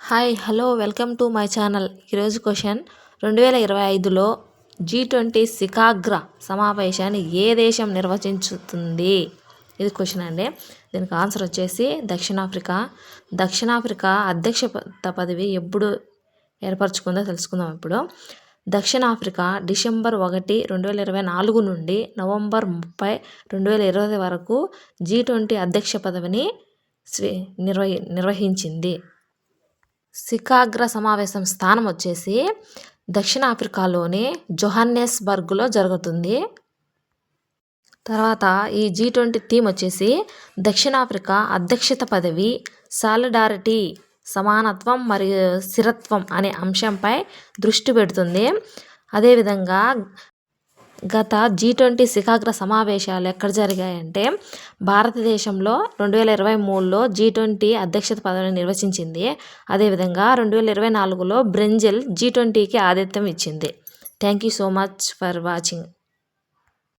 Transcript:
Hi hello welcome to my channel. ఈరోజు question. రెండు వేల ఇరవై ఐదులో జీ ట్వంటీ శిఖాగ్ర సమావేశాన్ని ఏ దేశం నిర్వచించుతుంది? ఇది క్వశ్చన్ అండి. దీనికి ఆన్సర్ వచ్చేసి దక్షిణాఫ్రికా. దక్షిణాఫ్రికా అధ్యక్ష పదవి ఎప్పుడు ఏర్పరచుకుందో తెలుసుకుందాం ఇప్పుడు. దక్షిణాఫ్రికా డిసెంబర్ ఒకటి రెండు వేల ఇరవై నాలుగు నుండి నవంబర్ ముప్పై రెండు వేల ఇరవై వరకు జీ ట్వంటీ అధ్యక్ష పదవిని స్వీ నిర్వహి నిర్వహించింది. శిఖాగ్ర సమావేశం స్థానం వచ్చేసి దక్షిణాఫ్రికాలోని జొహాన్నెస్బర్గ్లో జరుగుతుంది. తర్వాత ఈ జీ ట్వంటీ థీమ్ వచ్చేసి దక్షిణాఫ్రికా అధ్యక్షత పదవి సాలిడారిటీ సమానత్వం మరియు స్థిరత్వం అనే అంశంపై దృష్టి పెడుతుంది. అదేవిధంగా గత జీ ట్వంటీ శిఖాగ్ర సమావేశాలు ఎక్కడ జరిగాయంటే భారతదేశంలో రెండు వేల ఇరవై మూడులో జీ ట్వంటీ అధ్యక్షత పదవిని నిర్వచించింది. అదేవిధంగా రెండు వేల ఇరవై నాలుగులో బ్రెంజిల్ జీ ట్వంటీకి ఆతిథ్యం ఇచ్చింది. Thank you so much for watching